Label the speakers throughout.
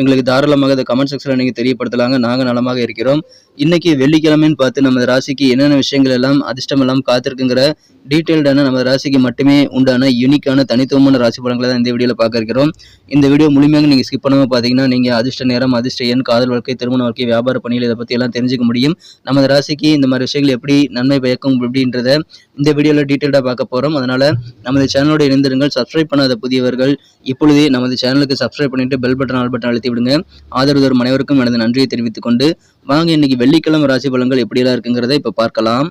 Speaker 1: எங்களுக்கு தாராளமாக அதை கமெண்ட் செக்ஷனில் நீங்கள் தெரியப்படுத்தலாங்க. நாங்கள் நலமாக இருக்கிறோம். இன்னைக்கு வெள்ளிக்கிழமைன்னு பார்த்து நமது ராசிக்கு என்னென்ன விஷயங்கள் எல்லாம் அதிர்ஷ்டம் எல்லாம் காத்திருக்குங்கிற டீட்டெயில்டான நமது ராசிக்கு மட்டுமே உண்டான யூனிக்கான தனித்துவமான ராசி படங்களை தான் இந்த வீடியோவில் பார்க்க இருக்கிறோம். இந்த வீடியோ முழுமையாக நீங்கள் ஸ்கிப் பண்ணாமல் பார்த்தீங்கன்னா நீங்கள் அதிர்ஷ்ட நேரம் அதிர்ஷ்ட எண் காதல் வாழ்க்கை திருமண வாழ்க்கை வியாபார பணிகள் இதை பற்றி எல்லாம் தெரிஞ்சுக்க முடியும். நமது ராசிக்கு இந்த மாதிரி விஷயங்கள் எப்படி நன்மை பயக்கும் அப்படின்றத இந்த வீடியோவில் டீட்டெயில்டாக பார்க்க போகிறோம் அதனால் நமது சேனலோட இணைந்திருங்கள். சப்ஸ்கிரைப் பண்ணாத புதியவர்கள் இப்பொழுதே நமது சேனலுக்கு சப்ஸ்கிரைப் பண்ணிட்டு பெல் பட்டன் ஆல் பட்டன் அழுத்தி விடுங்க ஆதரவு தரும் அனைவருக்கும் எனது நன்றியை தெரிவித்துக் கொண்டு வாங்க இன்னைக்கு வெள்ளிக்கிழமை ராசி பலன்கள் எப்படியெல்லாம் இருக்குங்கிறத இப்போ பார்க்கலாம்.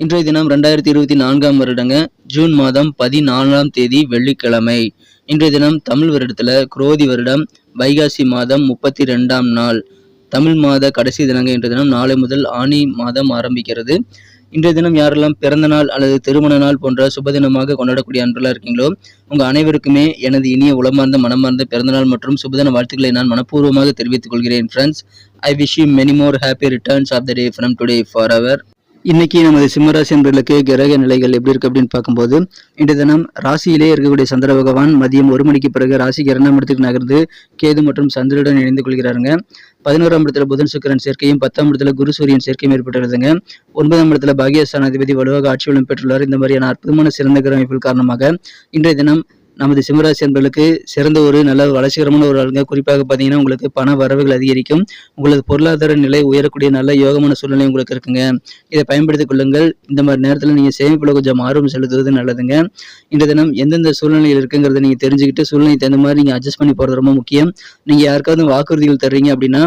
Speaker 1: இன்றைய தினம் ரெண்டாயிரத்தி இருபத்தி நான்காம் வருடங்க ஜூன் மாதம் பதினாலாம் தேதி வெள்ளிக்கிழமை. இன்றைய தினம் தமிழ் வருடத்துல குரோதி வருடம் வைகாசி மாதம் முப்பத்தி ரெண்டாம் நாள். தமிழ் மாத கடைசி தினங்க இன்றைய தினம் நாளை முதல் ஆணி மாதம் ஆரம்பிக்கிறது. இன்றைய தினம் யாரெல்லாம் பிறந்த நாள் அல்லது திருமண நாள் போன்ற சுப தினமாக கொண்டாடக்கூடிய அன்பெல்லாம் இருக்கீங்களோ உங்கள் அனைவருக்குமே எனது இனிய உளமார்ந்த மனமார்ந்த பிறந்தநாள் மற்றும் சுபதின வாழ்த்துக்களை நான் மனப்பூர்வமாக தெரிவித்துக் கொள்கிறேன் friends I wish you many more happy returns of the day from today for our இன்னைக்கு நமது சிம்மராசி என்பர்களுக்கு கிரக நிலைகள் எப்படி இருக்கு அப்படின்னு பார்க்கும்போது இன்றைய தினம் ராசியிலே இருக்கக்கூடிய சந்திர பகவான் மதியம் ஒரு மணிக்கு பிறகு ராசிக்கு இரண்டாம் இடத்துக்கு நகர்ந்து கேது மற்றும் சந்திரனுடன் இணைந்து கொள்கிறாருங்க. பதினோராம் இடத்துல புதன் சுக்கரன் சேர்க்கையும் பத்தாம் இடத்துல குரு சூரியன் சேர்க்கையும் ஏற்பட்டுள்ளதுங்க ஒன்பதாம் இடத்துல பாகியஸ்தானாதிபதி வலுவாக ஆட்சி பெற்றுள்ளார். இந்த மாதிரியான அற்புதமான சிறந்த கிரக காரணமாக இன்றைய தினம் நமது சிம்மராசி என்பர்களுக்கு சிறந்த ஒரு நல்ல வளர்ச்சிகரமான ஒரு ஆளுங்க குறிப்பாக பார்த்தீங்கன்னா உங்களுக்கு பண வரவுகள் அதிகரிக்கும். உங்களது பொருளாதார நிலை உயரக்கூடிய நல்ல யோகமான சூழ்நிலை உங்களுக்கு இருக்குங்க. இதை பயன்படுத்திக் கொள்ளுங்கள். இந்த மாதிரி நேரத்தில் நீங்கள் சேமிப்பில் கொஞ்சம் ஆர்வம் செலுத்துவது நல்லதுங்க. இந்த தினம் எந்தெந்த சூழ்நிலையில் இருக்குங்கிறத நீங்கள் தெரிஞ்சுக்கிட்டு சூழ்நிலைக்கு தகுந்த மாதிரி நீங்கள் அட்ஜஸ்ட் பண்ணி போகிறது ரொம்ப முக்கியம். நீங்கள் யாருக்காவது வாக்குறுதிகள் தர்றீங்க அப்படின்னா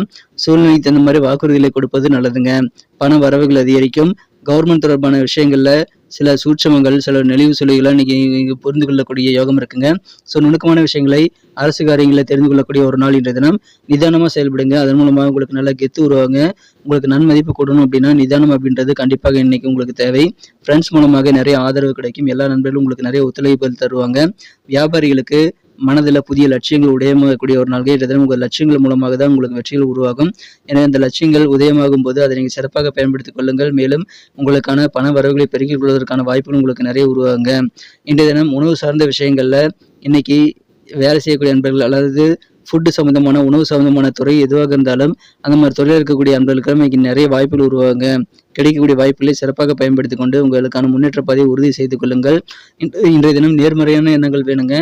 Speaker 1: சூழ்நிலைக்கு தகுந்த மாதிரி வாக்குறுதிகளை கொடுப்பது நல்லதுங்க. பண வரவுகள் அதிகரிக்கும். கவர்மெண்ட் தொடர்பான விஷயங்களில் சில சூட்சமங்கள் சில நெளிவு சுழிகளை இன்னைக்கு இங்கே புரிந்து கொள்ளக்கூடிய யோகம் இருக்குங்க. ஸோ நுணுக்கமான விஷயங்களை அரசு காரியங்களை தெரிந்து கொள்ளக்கூடிய ஒரு நாள் இன்றைய தினம். நிதானமாக செயல்படுங்க. அதன் மூலமாக உங்களுக்கு நல்ல கெத்து உருவாங்க உங்களுக்கு நன்மதிப்பு கொடுணும் அப்படின்னா நிதானம் அப்படின்றது கண்டிப்பாக இன்னைக்கு உங்களுக்கு தேவை. ஃப்ரெண்ட்ஸ் மூலமாக நிறைய ஆதரவு கிடைக்கும். எல்லா நண்பர்களும் உங்களுக்கு நிறைய ஒத்துழைப்பு தருவாங்க. வியாபாரிகளுக்கு மனதில் புதிய லட்சியங்கள் உடையமாகக்கூடிய ஒரு நாள்கள் இன்றைய தினம் உங்கள் லட்சியங்கள் மூலமாக தான் உங்களுக்கு வெற்றிகள் உருவாகும். எனவே அந்த லட்சியங்கள் உதயமாகும் போது அதை நீங்கள் சிறப்பாக பயன்படுத்திக் கொள்ளுங்கள். மேலும் உங்களுக்கான பண வரவுகளை பெருக்கிக் கொள்வதற்கான வாய்ப்புகள் உங்களுக்கு நிறைய உருவாகுங்க. இன்றைய தினம் உணவு சார்ந்த விஷயங்களில் இன்னைக்கு வேலை செய்யக்கூடிய நண்பர்கள் அல்லது ஃபுட்டு சம்மந்தமான உணவு சம்மந்தமான துறை எதுவாக இருந்தாலும் அந்த மாதிரி துறையில் இருக்கக்கூடிய அன்பர்களுக்கு இன்னைக்கு நிறைய வாய்ப்புகள் உருவாங்க கிடைக்கக்கூடிய வாய்ப்புகளை சிறப்பாக பயன்படுத்தி கொண்டு உங்களுக்கான முன்னேற்ற பாதையை உறுதி செய்து கொள்ளுங்கள். இன்றைய தினம் நேர்மறையான எண்ணங்கள் வேணுங்க.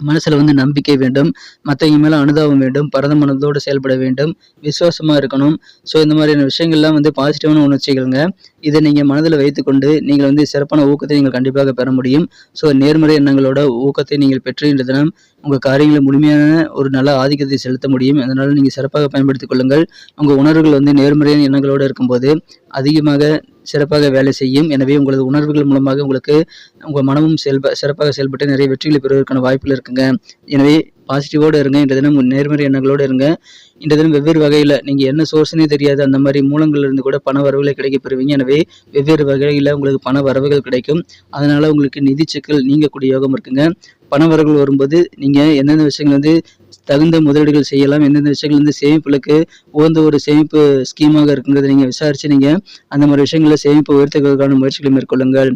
Speaker 1: மனசில் வந்து நம்பிக்கை வேண்டும் மற்றவங்க மேலே அனுதாபம் வேண்டும் பரத மனதோடு செயல்பட வேண்டும் விசுவாசமாக இருக்கணும். ஸோ இந்த மாதிரியான விஷயங்கள்லாம் வந்து பாசிட்டிவான உணர்ச்சிகள்ங்க. இதை நீங்கள் மனதில் வைத்துக்கொண்டு நீங்கள் வந்து சிறப்பான ஊக்கத்தை நீங்கள் கண்டிப்பாக பெற முடியும். ஸோ நேர்மறை எண்ணங்களோட ஊக்கத்தை நீங்கள் பெற்று இந்த தினம் உங்கள் காரியங்களை முழுமையான ஒரு நல்ல ஆதிக்கத்தை செலுத்த முடியும். அதனால் நீங்கள் சிறப்பாக பயன்படுத்திக் கொள்ளுங்கள். உங்கள் உணர்வுகள் வந்து நேர்மறையான எண்ணங்களோடு இருக்கும்போது அதிகமாக சிறப்பாக வேலை செய்யும். எனவே உங்களது உணர்வுகள் மூலமாக உங்களுக்கு உங்கள் மனமும் செயல்ப சிறப்பாக செயல்பட்டு நிறைய வெற்றிகளை பெறுவதற்கான வாய்ப்புகள் இருக்குங்க. எனவே பாசிட்டிவோடு இருங்க. இன்றைய தினம் நேர்மறை எண்ணங்களோடு இருங்க. இன்றைய தினம் வெவ்வேறு வகையில் நீங்கள் என்ன சோர்ஸ்னே தெரியாது அந்த மாதிரி மூலங்கள்ல இருந்து கூட பண வரவுகளை கிடைக்க பெறுவீங்க. எனவே வெவ்வேறு வகையில் உங்களுக்கு பண வரவுகள் கிடைக்கும். அதனால் உங்களுக்கு நிதி சிக்கல் நீங்கக்கூடிய யோகம் இருக்குங்க. பணவரவுகள் வரும்போது நீங்கள் எந்தெந்த விஷயங்கள் வந்து தகுந்த முதலீடுகள் செய்யலாம் எந்தெந்த விஷயங்கள் வந்து சேமிப்புகளுக்கு உகந்த ஒரு சேமிப்பு ஸ்கீமாக இருக்குங்கிறத நீங்கள் விசாரித்து நீங்கள் அந்த மாதிரி விஷயங்களை சேமிப்பு உயர்த்துவதற்கான முயற்சிகளை மேற்கொள்ளுங்கள்.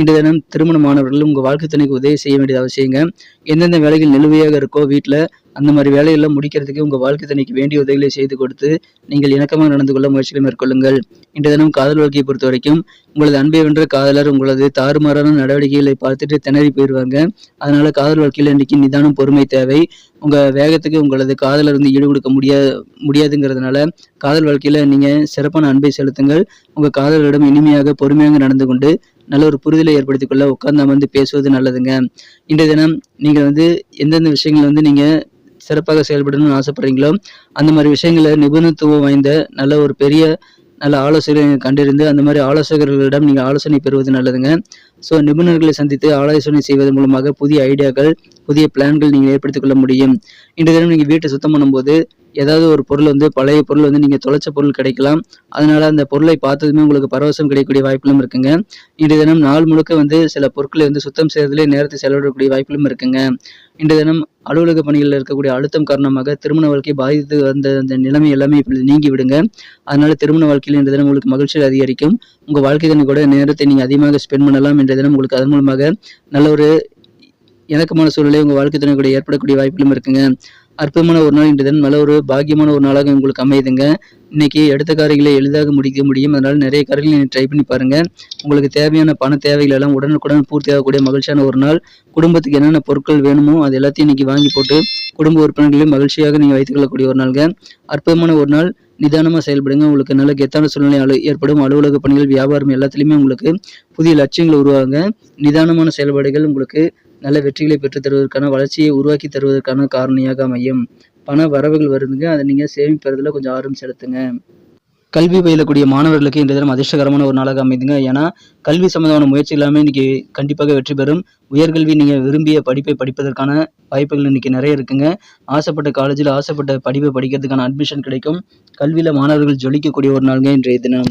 Speaker 1: இன்று தினம் திருமணமானவர்கள் உங்கள் வாழ்க்கை துணைக்கு உதவி செய்ய வேண்டியது அவசியங்க. எந்தெந்த வேலைகள் நிலுவையாக இருக்கோ வீட்டில் அந்த மாதிரி வேலையெல்லாம் முடிக்கிறதுக்கு உங்கள் வாழ்க்கை தனிக்கு வேண்டிய உதவிகளை செய்து கொடுத்து நீங்கள் இணக்கமாக நடந்து கொள்ள முயற்சிகளை மேற்கொள்ளுங்கள். இன்றைய தினம் காதல் வாழ்க்கையை பொறுத்த வரைக்கும் உங்களது அன்பை வென்ற காதலர் உங்களது தாறுமாறான நடவடிக்கைகளை பார்த்துட்டு திணறி போயிடுவாங்க. அதனால காதல் வாழ்க்கையில் இன்னைக்கு நிதானம் பொறுமை தேவை. உங்கள் வேகத்துக்கு உங்களது காதலர் வந்து ஈடு கொடுக்க முடியா முடியாதுங்கிறதுனால காதல் வாழ்க்கையில் நீங்கள் சிறப்பான அன்பை செலுத்துங்கள். உங்கள் காதலரிடம் இனிமையாக பொறுமையாக நடந்து கொண்டு நல்ல ஒரு புரிதலை ஏற்படுத்திக் கொள்ள உட்கார்ந்து அமர்ந்து பேசுவது நல்லதுங்க. இன்றைய தினம் நீங்கள் வந்து எந்தெந்த விஷயங்கள் வந்து நீங்கள் சிறப்பாக செயல்படணும்னு ஆசைப்படுறீங்களோ அந்த மாதிரி விஷயங்களை நிபுணத்துவம் வாய்ந்த நல்ல ஒரு பெரிய நல்ல ஆலோசகரை கண்டறிந்து அந்த மாதிரி ஆலோசகர்களிடம் நீங்கள் ஆலோசனை பெறுவது நல்லதுங்க. ஸோ நிபுணர்களை சந்தித்து ஆலோசனை செய்வதன் மூலமாக புதிய ஐடியாக்கள் புதிய பிளான்கள் நீங்கள் ஏற்படுத்திக் கொள்ள முடியும். இன்றைய தினம் நீங்கள் வீட்டை சுத்தம் பண்ணும்போது ஏதாவது ஒரு பொருள் வந்து பழைய பொருள் வந்து நீங்கள் தொலைச்ச பொருள் கிடைக்கலாம். அதனால் அந்த பொருளை பார்த்ததுமே உங்களுக்கு பரவசம் கிடைக்கக்கூடிய வாய்ப்புகளும் இருக்குங்க. இன்று தினம் நாள் முழுக்க வந்து சில பொருட்களை வந்து சுத்தம் செய்வதிலே நேரத்தை செலவிடக்கூடிய வாய்ப்புகளும் இருக்குங்க. இன்று தினம் அலுவலக பணிகளில் இருக்கக்கூடிய அழுத்தம் காரணமாக திருமண வாழ்க்கை பாதித்து வந்த அந்த நிலைமை எல்லாமே இப்படி நீங்கி விடுங்க. அதனால திருமண வாழ்க்கையில் இன்று தினம் உங்களுக்கு மகிழ்ச்சியில் அதிகரிக்கும். உங்கள் வாழ்க்கை தண்ணி கூட நேரத்தை நீங்கள் அதிகமாக ஸ்பெண்ட் பண்ணலாம். இன்றைய தினம் உங்களுக்கு அதன் மூலமாக நல்ல ஒரு இணக்கமான சூழ்நிலை உங்கள் வாழ்க்கை துணை கூட ஏற்படக்கூடிய வாய்ப்புகளும் இருக்குங்க. அற்புதமான ஒரு நாள் இன்றைய தான் நல்ல ஒரு பாக்கியமான ஒரு நாளாக உங்களுக்கு அமையுதுங்க. இன்னைக்கு எடுத்த காரியங்களை எளிதாக முடிக்க முடியும். அதனால் நிறைய காரியங்களை நீங்கள் ட்ரை பண்ணி பாருங்க. உங்களுக்கு தேவையான பண தேவைகள் எல்லாம் உடனுக்குடன் பூர்த்தியாகக்கூடிய மகிழ்ச்சியான ஒரு நாள். குடும்பத்துக்கு என்னென்ன பொருட்கள் வேணுமோ அது எல்லாத்தையும் இன்னைக்கு வாங்கி போட்டு குடும்ப உறுப்பினர்களையும் மகிழ்ச்சியாக நீங்கள் வைத்துக்கொள்ளக்கூடிய ஒரு நாள்ங்க. அற்புதமான ஒரு நாள். நிதானமாக செயல்படுங்க. உங்களுக்கு நல்ல கெத்தான சூழ்நிலை அலு ஏற்படும். அலுவலக பணிகள் வியாபாரம் எல்லாத்துலேயுமே உங்களுக்கு புதிய லட்சியங்கள் உருவாங்க நிதானமான செயல்பாடுகள் உங்களுக்கு நல்ல வெற்றிகளை பெற்றுத் தருவதற்கான வளர்ச்சியை உருவாக்கி தருவதற்கான காரணியாக அமையும். பண வரவுகள் வருதுங்க. அதை நீங்கள் சேமிப்பதில் கொஞ்சம் ஆர்வம் செலுத்துங்க. கல்வி பயிலக்கூடிய மாணவர்களுக்கு இன்றைய தினம் அதிர்ஷ்டகரமான ஒரு நாளாக அமைதுங்க. ஏன்னா கல்வி சம்பந்தமான முயற்சி எல்லாமே இன்னைக்கு கண்டிப்பாக வெற்றி பெறும். உயர்கல்வி நீங்கள் விரும்பிய படிப்பை படிப்பதற்கான வாய்ப்புகள் இன்னைக்கு நிறைய இருக்குங்க. ஆசைப்பட்ட காலேஜில் ஆசைப்பட்ட படிப்பை படிக்கிறதுக்கான அட்மிஷன் கிடைக்கும். கல்வியில் மாணவர்கள் ஜொலிக்கக்கூடிய ஒரு நாளுங்க இன்றைய தினம்.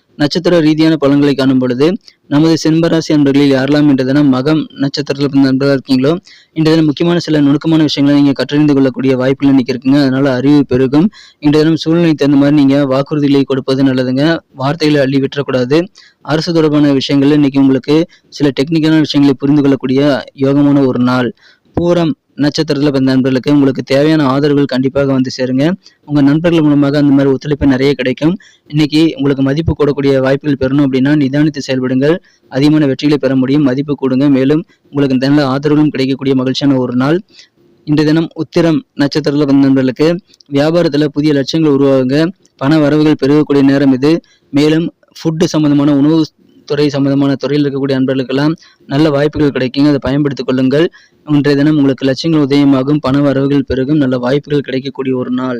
Speaker 1: நட்சத்திர ரீதியான பலன்களை காணும் பொழுது நமது செம்பராசி அன்பர்களில் யாரெல்லாம் இன்று தினம் மகம் நட்சத்திரத்தில் பிறந்த நண்பர்களாக இருக்கீங்களோ இன்றைய தினம் முக்கியமான சில நுணுக்கமான விஷயங்களை நீங்கள் கற்றறிந்து கொள்ளக்கூடிய வாய்ப்புகள் இன்னைக்கு இருக்குங்க. அதனால அறிவு பெருகும். இன்றைய தினம் சூழ்நிலை தகுந்த மாதிரி நீங்கள் வாக்குறுதிகளை கொடுப்பது நல்லதுங்க. வார்த்தைகளை அள்ளி விட்டுறக்கூடாது. அரசு தொடர்பான விஷயங்கள் இன்னைக்கு உங்களுக்கு சில டெக்னிக்கலான விஷயங்களை புரிந்து கொள்ளக்கூடிய யோகமான ஒரு நாள். பூரம் நட்சத்திரத்தில் பிறந்த நண்பர்களுக்கு உங்களுக்கு தேவையான ஆதரவுகள் கண்டிப்பாக வந்து சேருங்க. உங்கள் நண்பர்கள் மூலமாக அந்த மாதிரி ஒத்துழைப்பு நிறைய கிடைக்கும். இன்னைக்கு உங்களுக்கு மதிப்பு கூடக்கூடிய வாய்ப்புகள் பெறணும் அப்படின்னா நிதானித்து செயல்படுங்கள். அதிகமான வெற்றிகளை பெற முடியும். மதிப்பு கூடுங்க. மேலும் உங்களுக்கு நல்ல ஆதரவுகளும் கிடைக்கக்கூடிய மகிழ்ச்சியான ஒரு நாள். இன்றைய தினம் உத்திரம் நட்சத்திரத்தில் பிறந்த நண்பர்களுக்கு வியாபாரத்தில் புதிய லட்சியங்கள் உருவாகுங்க. பண வரவுகள் பெருகக்கூடிய நேரம் இது. மேலும் ஃபுட்டு சம்பந்தமான உணவு துறை சம்பந்தமான துறையில் இருக்கக்கூடிய நண்பர்களுக்கெல்லாம் நல்ல வாய்ப்புகள் கிடைக்குங்க. அதை பயன்படுத்திக் கொள்ளுங்கள். இன்றைய தினம் உங்களுக்கு லட்சியங்கள் உதயமாகும். பண வரவுகள் பெருகும். நல்ல வாய்ப்புகள் கிடைக்கக்கூடிய ஒரு நாள்.